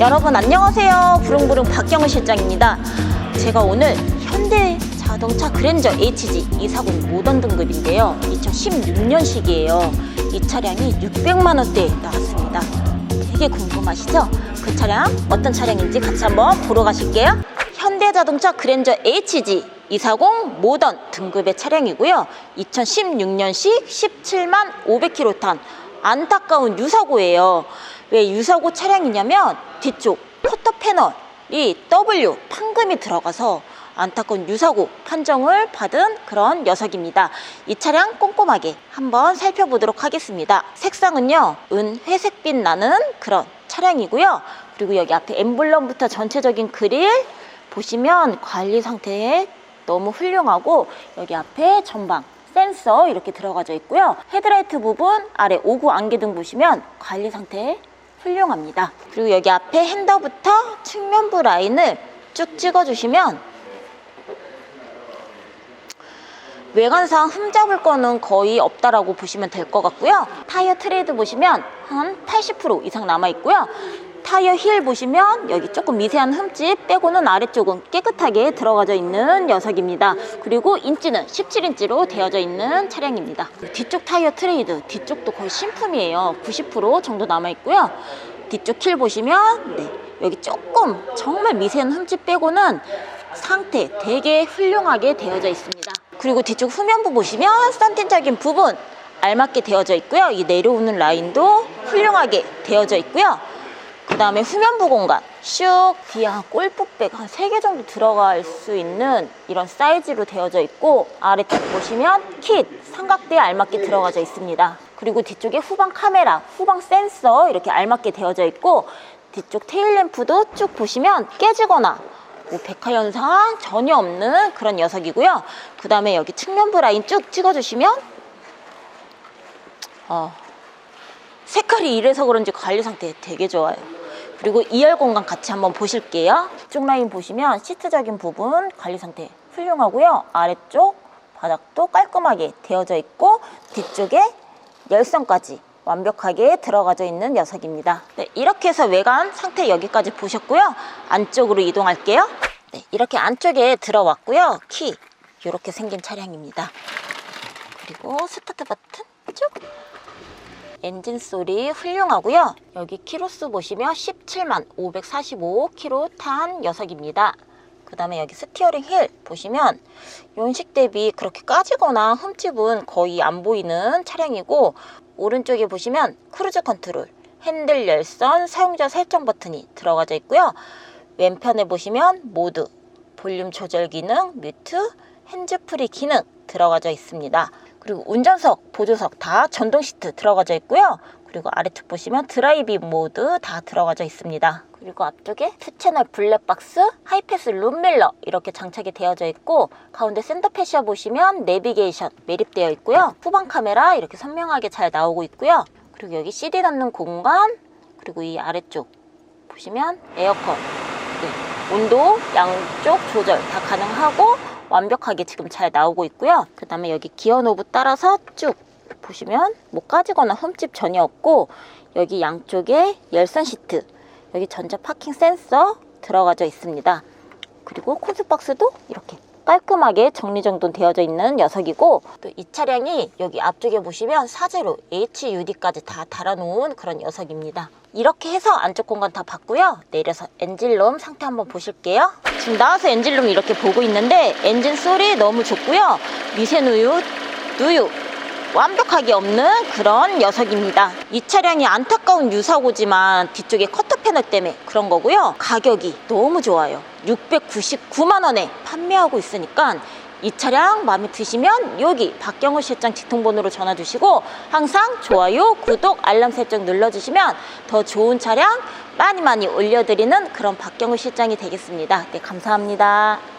여러분 안녕하세요. 부릉부릉 박경은 실장입니다. 제가 오늘 현대 자동차 그랜저 HG 240 모던 등급인데요. 2016년식이에요. 이 차량이 600만 원대에 나왔습니다. 되게 궁금하시죠? 그 차량 어떤 차량인지 같이 한번 보러 가실게요. 현대 자동차 그랜저 HG 240 모던 등급의 차량이고요. 2016년식 17만 500km 탄 안타까운 유사고예요. 왜 유사고 차량이냐면 뒤쪽 커터 패널이 W 판금이 들어가서 안타까운 유사고 판정을 받은 그런 녀석입니다. 이 차량 꼼꼼하게 한번 살펴보도록 하겠습니다. 색상은요, 은 회색빛 나는 그런 차량이고요. 그리고 여기 앞에 엠블럼부터 전체적인 그릴 보시면 관리 상태에 너무 훌륭하고 여기 앞에 전방 센서 이렇게 들어가져 있고요. 헤드라이트 부분 아래 오구 안개 등 보시면 관리 상태 훌륭합니다. 그리고 여기 앞에 핸더부터 측면부 라인을 쭉 찍어주시면 외관상 흠잡을 거는 거의 없다라고 보시면 될 것 같고요. 타이어 트레이드 보시면 한 80% 이상 남아 있고요. 타이어 힐 보시면 여기 조금 미세한 흠집 빼고는 아래쪽은 깨끗하게 들어가져 있는 녀석입니다. 그리고 인치는 17인치로 되어져 있는 차량입니다. 뒤쪽 타이어 트레이드 뒤쪽도 거의 신품이에요. 90% 정도 남아 있고요. 뒤쪽 힐 보시면 네, 여기 조금 정말 미세한 흠집 빼고는 상태 되게 훌륭하게 되어져 있습니다. 그리고 뒤쪽 후면부 보시면 썬틴적인 부분 알맞게 되어져 있고요. 이 내려오는 라인도 훌륭하게 되어져 있고요. 그 다음에 후면부 공간 슉 뒤에 한 골프백 한세개 정도 들어갈 수 있는 이런 사이즈로 되어져 있고 아래쪽 보시면 킷 삼각대에 알맞게 들어가져 있습니다. 그리고 뒤쪽에 후방 카메라, 후방 센서 이렇게 알맞게 되어져 있고 뒤쪽 테일 램프도 쭉 보시면 깨지거나 뭐 백화 현상 전혀 없는 그런 녀석이고요. 그 다음에 여기 측면부 라인 쭉 찍어주시면 어, 색깔이 이래서 그런지 관리 상태 되게 좋아요. 그리고 2열 공간 같이 한번 보실게요. 쪽 라인 보시면 시트적인 부분 관리 상태 훌륭하고요. 아래쪽 바닥도 깔끔하게 되어져 있고 뒤쪽에 열선까지 완벽하게 들어가져 있는 녀석입니다. 네, 이렇게 해서 외관 상태 여기까지 보셨고요. 안쪽으로 이동할게요. 네, 이렇게 안쪽에 들어왔고요. 키 이렇게 생긴 차량입니다. 그리고 스타트 버튼 쭉 엔진 소리 훌륭하고요. 여기 키로수 보시면 17만 545km 탄 녀석입니다. 그 다음에 여기 스티어링 힐 보시면 연식 대비 그렇게 까지거나 흠집은 거의 안 보이는 차량이고 오른쪽에 보시면 크루즈 컨트롤, 핸들 열선, 사용자 설정 버튼이 들어가져 있고요. 왼편에 보시면 모드, 볼륨 조절 기능, 뮤트, 핸즈프리 기능 들어가져 있습니다. 그리고 운전석, 보조석 다 전동 시트 들어가져 있고요. 그리고 아래쪽 보시면 드라이빙 모드 다 들어가져 있습니다. 그리고 앞쪽에 투채널 블랙박스, 하이패스 룸밀러 이렇게 장착이 되어져 있고 가운데 센터 패시아 보시면 내비게이션 매립되어 있고요. 후방 카메라 이렇게 선명하게 잘 나오고 있고요. 그리고 여기 CD 넣는 공간 그리고 이 아래쪽 보시면 에어컨 네, 온도 양쪽 조절 다 가능하고 완벽하게 지금 잘 나오고 있고요. 그 다음에 여기 기어 노브 따라서 쭉 보시면 뭐 까지거나 흠집 전혀 없고 여기 양쪽에 열선 시트 여기 전자 파킹 센서 들어가져 있습니다. 그리고 콘솔박스도 이렇게 깔끔하게 정리정돈 되어져 있는 녀석이고 또 이 차량이 여기 앞쪽에 보시면 사제로 HUD까지 다 달아놓은 그런 녀석입니다. 이렇게 해서 안쪽 공간 다 봤고요. 내려서 엔진룸 상태 한번 보실게요. 지금 나와서 엔진룸 이렇게 보고 있는데 엔진 소리 너무 좋고요. 미세누유, 누유 완벽하게 없는 그런 녀석입니다. 이 차량이 안타까운 유사고지만 뒤쪽에 커터 패널 때문에 그런 거고요. 가격이 너무 좋아요. 699만 원에 판매하고 있으니까 이 차량 마음에 드시면 여기 박경호 실장 직통번호로 전화 주시고 항상 좋아요, 구독, 알람 설정 눌러주시면 더 좋은 차량 많이 많이 올려드리는 그런 박경호 실장이 되겠습니다. 네, 감사합니다.